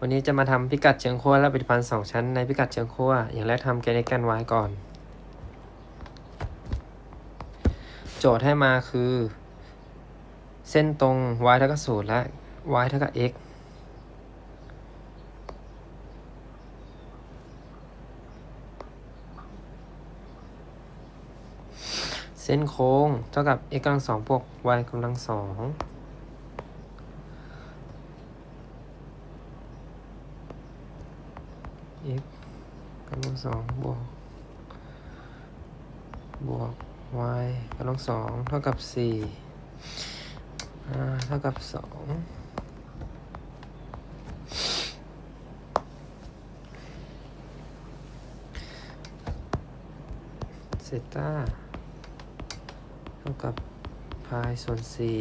วันนี้จะมาทำพิกัดเชิงขั้วและปฏิพันธ์สองชั้นในพิกัดเชิงขั้วอย่างแรกทำแกน x แกน y ก่อน โจทย์ให้มาคือ เส้นตรง y เท่ากับศูนย์และ y เท่ากับ x เส้นโค้งเท่ากับ x กำลังสองบวก y กำลังสอง x กำลังสองบวก บวก y กำลังสองเท่ากับสี่อ่าเท่ากับสองเซต้าเท่ากับพายส่วนสี่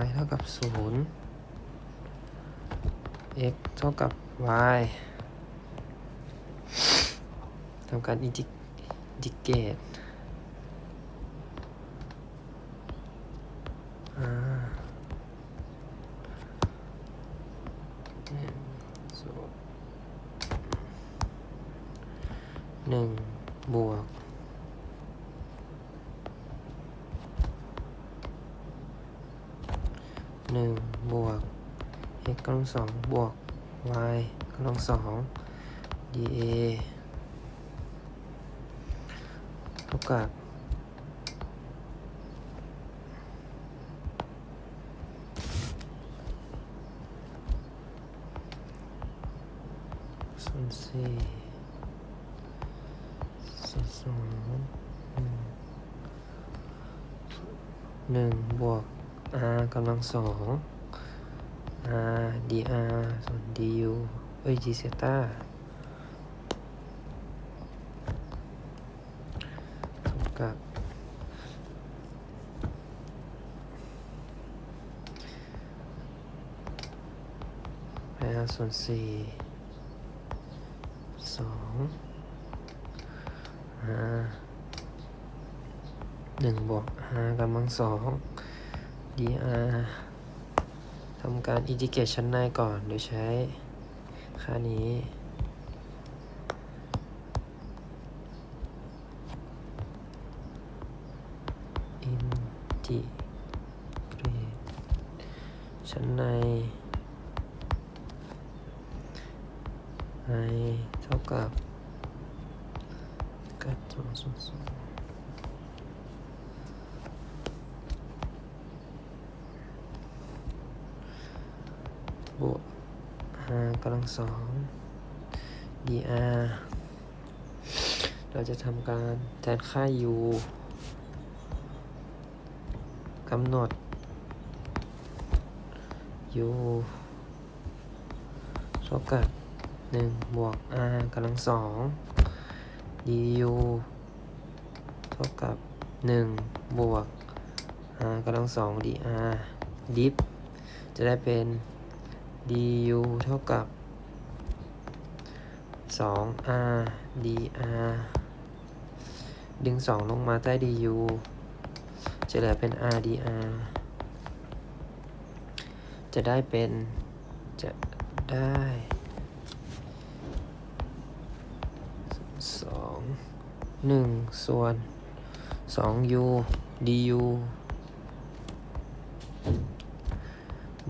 y เท่ากับศูนย์ x เท่ากับ y ทำการอินทิเกตหนึ่ง 1 บวก x กำลังสองบวก y กำลังสอง dA เท่ากับ ส่วนสี่สองหนึ่งบวก r กำลังสอง r dr ส่วน du เอ้ย d เซต้าเท่ากับแปดส่วนสี่สอง r หนึ่งบวก r กำลังสอง dr ทำการอินทิเกรตชั้นในก่อนโดยใช้ค่านี้อินทิเกรตชั้นใน i เท่ากับกัดสองส่วนสอง บวก r กำลังสอง dr เราจะทำการแทนค่า u กำหนด u เท่ากับ 1 บวก r กำลังสอง du เท่ากับ 1 บวก r กำลังสอง dr dip จะได้เป็น du เท่ากับ 2r dr ดึง 2 ลงมาใต้ du จะเหลือเป็น r dr จะได้เป็น จะได้ 2 1 ส่วน 2u du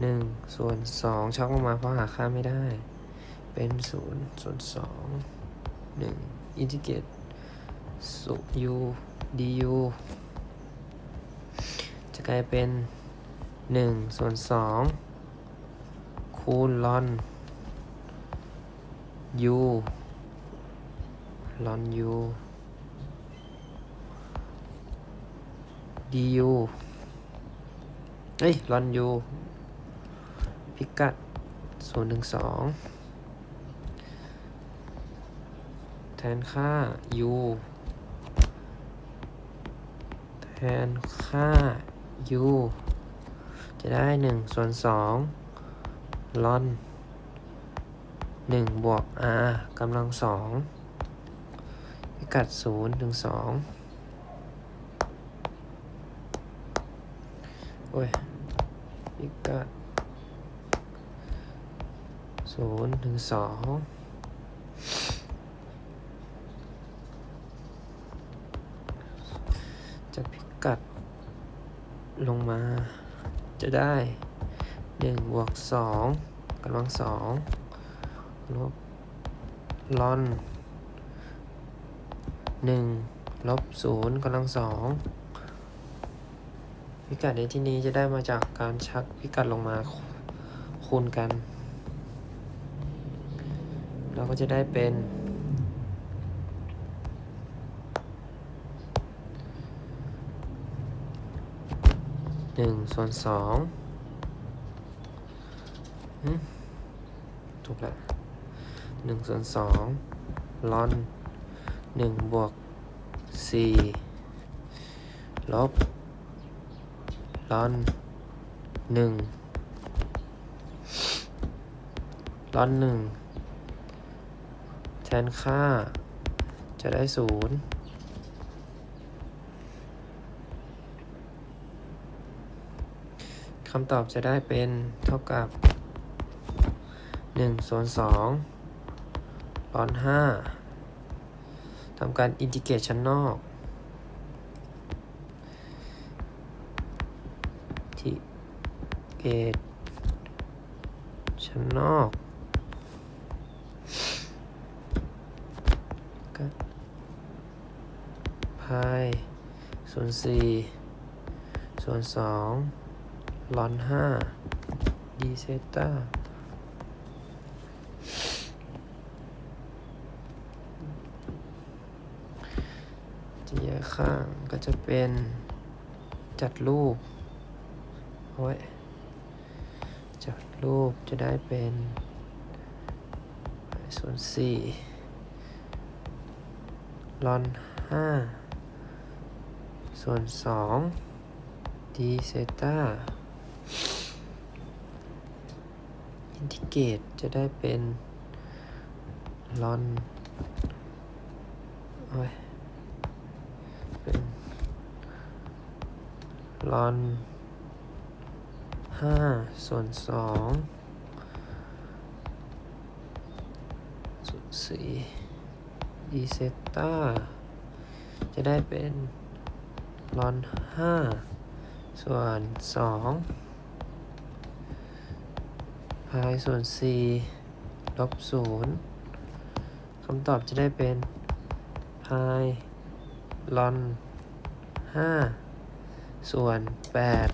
หนึ่งส่วนสองช็อกลงมาเพราะหาค่าไม่ได้ เป็นศูนย์ส่วนสองหนึ่งอินทิเกรตสุ u du จะกลายเป็นหนึ่งส่วนสองคูณลอน u ลอน u du เอ้ยลอน u พิกัด0ถึง2แทนค่า u แทนค่า u จะได้ 1 ส่วน2ลอน 1 บวก r กำลัง 2 พิกัด 0 ถึง 2 โอ้ย พิกัด ศูนย์ถึงสองจะพิกัด ลงมา จะได้หนึ่งบวกสองกำลังสองลบลอนหนึ่งลบศูนย์กำลังสองพิกัดในที่นี้จะได้มาจากการชักพิกัดลงมาคูณกัน เราก็จะได้เป็นหนึ่งส่วนสองถูกล้วหนึ่งส่วนสองลอนหนึ่งบวกสี่ลบลอนหนึ่งลอนหนึ่ง แทนค่า จะได้ศูนย์คำตอบจะได้เป็นเท่ากับ1ส่วน2ลอน5ทำการอินทิเกรตชั้นนอก ที่เกตชั้นนอก พายส่วน4ส่วน2ลอนห้าดีเซต้าจะแยกข้างก็จะเป็นจัดรูปโอ้ยจัดรูปจะได้เป็นส่วนสี่ลอนห้า ส่วนสอง d เซต้าอินทิเกรตจะได้เป็นลอนโอ้ยเป็นลอนห้าส่วนสองส่วนสี่ d เซต้าจะได้เป็น ลอนห้าส่วนสองพายส่วนสี่ลบศูนย์คำตอบจะได้เป็นพายลอนห้าส่วนแปด